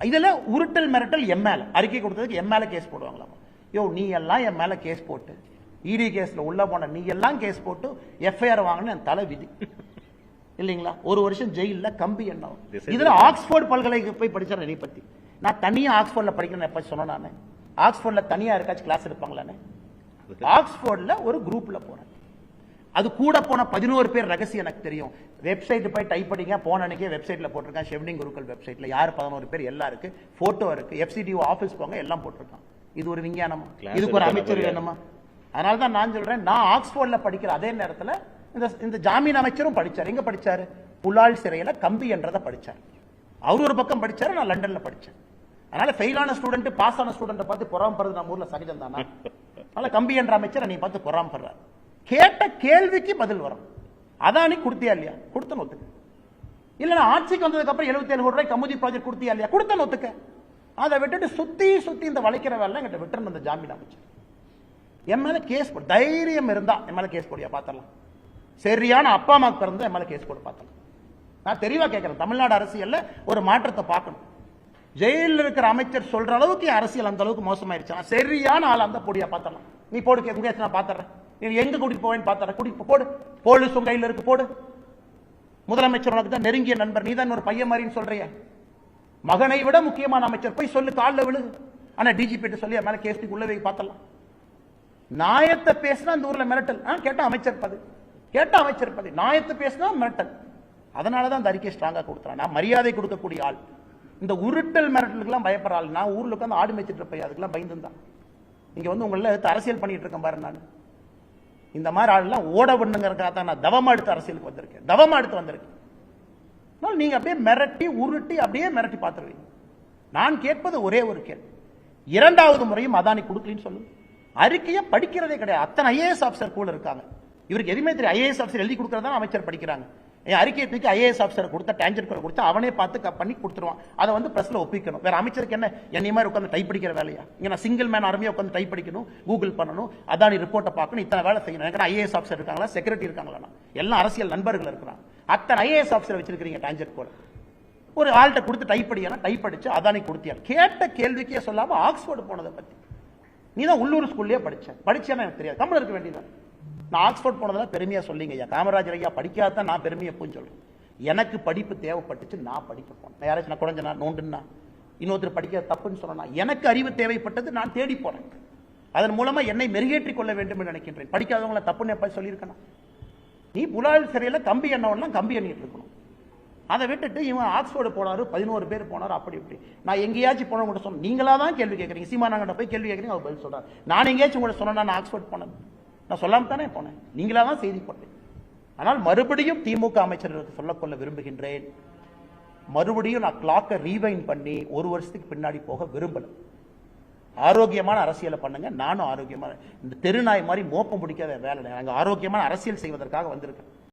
இதுல உருட்டல் மிரட்டல் எம் மேல. அறிக்கை கொடுத்ததுக்கு எம் மேல கேஸ் போடுவாங்களாமா. யோ நீ எல்லாம் என் மேல கேஸ் போட்டு இடி கேஸ்ல உள்ள போன நீ எல்லாம் கேஸ் போட்டு எஃப்ஐஆர் வாங்கின என் தலை விதி. இல்லைங்களா? ஒரு வருஷம் ஜெயில்ல கம்பி திசை இதுல ஆக்ஸ்போர்ட் பல்கலைக்கு போய் படிச்சார் என்னை பத்தி. நான் தனியா ஆக்ஸ்போர்ட்ல படிக்கிறேன் எப்ப சொன்னேன் நானு? ஆக்ஸ்போர்ட்ல தனியா இருக்காச்சும் கிளாஸ் எடுப்பாங்களானே? ஆக்ஸ்போர்ட்ல ஒரு குரூப்ல போறேன் அது கூட போன பதினோரு பேர் ரகசியம் எனக்கு தெரியும். வெப்சைட் போய் டைப் பண்ணிங்க போன அன்னைக்கே வெப்சைட்ல போட்டிருக்கேன் ஷெவ்னிங் குருக்கள் வெப்சைட்ல யார் பதினோரு பேர்? எல்லாம் இருக்கு. போட்டோ இருக்கு. எஃப்சிடிஓ ஆபீஸ் போங்க எல்லாம் போட்டிருக்கான். இது ஒரு விஞ்ஞானமா? இதுக்கு ஒரு அமைச்சர் வேணுமா? அதனால தான் நான் சொல்றேன் நான் ஆக்ஸ்போர்ட்ல படிக்கிற அதே நேரத்துல இந்த இந்த ஜாமீன் அமைச்சரும் படிச்சார். எங்க படிச்சாரு? புலால் சிறையில கம்பி என்றதை படிச்சார். அவர் ஒரு பக்கம் படிச்சாரு நான் லண்டன்ல படிச்சேன். அதனால ஃபெயிலான ஸ்டூடெண்ட் பாஸ் ஆன ஸ்டூடெண்ட்டை பார்த்து பொறாமப்படுறது நம்ம ஊர்ல சகஜம் தானா அதனால கம்பி என்ற அமைச்சர் நீ பார்த்து பொறாமப்படுறாரு கேட்ட கேள்விக்கு பதில் வரும். அதானி கொடுத்தியா இல்லையா? கொடுத்தன ஒத்துக்க இல்லைன்னா ஆட்சிக்கு வந்ததுக்கு அப்புறம் எழுபத்தி ஏழு கோடி ரூபாய் கமுதி ப்ராஜெக்ட் கொடுத்தியா இல்லையா? கொடுத்தன ஒத்துக்க அதை விட்டுட்டு சுத்தி சுத்தி இந்த வளைக்கிற வேலை எங்கிட்ட விட்டுறணும் அந்த ஜாமீன் அமைச்சர் என் மேல கேஸ் போடு தைரியம் இருந்தா என் மேல கேஸ் போடியா பாத்திரலாம் சரியான அப்பா அம்மாவுக்கு பிறந்த என் மேல கேஸ் போடு பாத்திரலாம் நான் தெளிவா கேட்கிறேன். தமிழ்நாடு அரசியல்ல ஒரு மாற்றத்தை பார்க்கணும். ஜெயிலில் இருக்கிற அமைச்சர் சொல்ற அளவுக்கு அரசியல் அந்த அளவுக்கு மோசமாயிருச்சு. சரியான ஆள் அந்த போடியா பாத்திரலாம் நீ போடு கேட்க நான் பாத்துறேன் நீ எங்க கூட்டிட்டு போவேன்னு பார்த்தா கூட்டிட்டு போடு. போலீஸ் உங்க கையில் இருக்கு போடு. முதலமைச்சர் உனக்கு தான் நெருங்கிய நண்பர் நீ தான் ஒரு பையன் மாதிரின்னு சொல்றிய. மகனை விட முக்கியமான அமைச்சர் போய் சொல்லு காலில் விழுது ஆனா டிஜிபி சொல்லி மேல கேஸ்டிக்கு உள்ள போய் பார்த்தலாம் நாயத்தை பேசினா அந்த ஊர்ல மிரட்டல். ஆ, கேட்டா அமைச்சர் பது கேட்டா அமைச்சர் பது நாயத்தை பேசினா மிரட்டல். அதனாலதான் அந்த அறிக்கை ஸ்ட்ராங்கா கொடுத்துறான். நான் மரியாதை கொடுக்கக்கூடிய ஆள். இந்த உருட்டல் மிரட்டலுக்குலாம் பயப்படுற ஆள். நான் ஊர்ல உட்காந்து ஆடு மேய்ச்சிட்டு இருப்பேன். அதுக்கெல்லாம் பயந்துதான் இங்க வந்து உங்களை அரசியல் பண்ணிட்டு இருக்கேன் பாரு நான். இந்த மாதிரி ஆள்லாம் ஓட பண்ணுங்கிறதுக்காக தான் நான் தவமா எடுத்து அரசியலுக்கு வந்திருக்கேன். தவமா எடுத்து வந்திருக்கேன். அதனால நீங்க அப்படியே மிரட்டி உருட்டி அப்படியே மிரட்டி பார்த்துருவீங்க. நான் கேட்பது ஒரே ஒரு கேள்வி. இரண்டாவது முறையும் அதானி கொடுக்கலன்னு சொல்லுங்க அறிக்கையை படிக்கிறதே கிடையாது. அத்தனை ஐஏஎஸ் ஆஃபீஸர் கூட இருக்காங்க. இவருக்கு எதுவுமே தெரியும் ஐஏஎஸ் ஆஃபீஸர் எழுதி கொடுக்கறதா அமைச்சர் படிக்கிறாங்க. என் அறிக்கையை தூக்கி ஐஏஎஸ் ஆஃபீஸர் கொடுத்த டேஞ்சர் கொடுத்து அவனே பார்த்து பண்ணி கொடுத்துருவான். அதை வந்து பிரஸ்ல ஒப்பிக்கணும். வேற அமைச்சருக்கு என்ன? என்னை மாதிரி உட்காந்து டைப் படிக்கிற வேலையா? இங்கே நான் சிங்கிள் மேன் ஆர்மியாக உட்காந்து டைப் படிக்கணும் கூகுள் பண்ணணும் அதானி ரிப்போர்ட்டை பார்க்கணும் இத்தனை வேலை செய்யணும். எனக்கு ஐஏஎஸ் ஆஃபீஸர் இருக்காங்களா? செக்ரட்டரி இருக்காங்களா? எல்லாம் அரசியல் நண்பர்கள் இருக்கிறாங்க. அத்தனை ஐஏஎஸ் ஆஃபீஸர் வச்சிருக்கிறீங்க டேஞ்சர் கூட. ஒரு ஆள்கிட்ட கொடுத்து டைப் படிக்கணும் டைப் படிச்சு அதானி கொடுத்தியா கேட்ட கேள்விக்கே சொல்லாம ஆக்ஸ்போர்டு போனதை பத்தி. நீ தான் உள்ளூர் ஸ்கூல்லேயே படிச்ச. படித்தேன்னா எனக்கு தெரியாது. தமிழ் இருக்க வேண்டியதான் நான் ஆக்ஸ்போர்ட் போனதெல்லாம் பெருமையாக சொல்லிங்க ஐயா. காமராஜர் ஐயா படிக்காதான் நான் பெருமையை போய் சொல்கிறேன் எனக்கு படிப்பு தேவைப்பட்டுச்சு நான் படிக்க போனேன் யாராச்சும் நான் குறைஞ்சனா நோண்டுன்னா இன்னொருத்தர் படிக்க தப்புன்னு சொன்னா எனக்கு அறிவு தேவைப்பட்டது நான் தேடி போனேன் அதன் மூலமாக என்னை மெருகேற்றிக் கொள்ள வேண்டும் என்று நினைக்கின்றேன். படிக்காதவங்களை தப்புன்னு எப்ப சொல்லியிருக்கணும்? நீ புலால் சிறையில் கம்பி எண்ணவெல்லாம் கம்பி எண்ணிட்டு இருக்கணும். அதை விட்டுட்டு இவன் ஆக்ஸ்போர்டு போனாரு பதினோரு பேர் போனாரு அப்படி இப்படி. நான் எங்கேயாச்சும் போன சொன்னேன் நீங்களா தான் கேள்வி கேட்குறீங்க சீமானாங்கிட்ட போய் கேள்வி கேட்குறீங்க அவர் பதில் சொல்கிறார் நான் எங்கேயாச்சும் உங்களை சொன்னேன் நான் ஆக்ஸ்போர்ட் போனேன் நான் சொல்லாம தானே போனேன். நீங்களா தான் செய்தி போட்டேன். ஆனால் மறுபடியும் திமுக அமைச்சர்களுக்கு சொல்லக்கொள்ள விரும்புகின்றேன். மறுபடியும் நான் கிளாக்கை ரீவைன் பண்ணி ஒரு வருஷத்துக்கு பின்னாடி போக விரும்பலை. ஆரோக்கியமான அரசியலை பண்ணுங்க. நானும் ஆரோக்கியமான இந்த தெருநாய் மாதிரி மோப்பம் பிடிக்காத வேலை நாங்கள் ஆரோக்கியமான அரசியல் செய்வதற்காக வந்திருக்கேன்.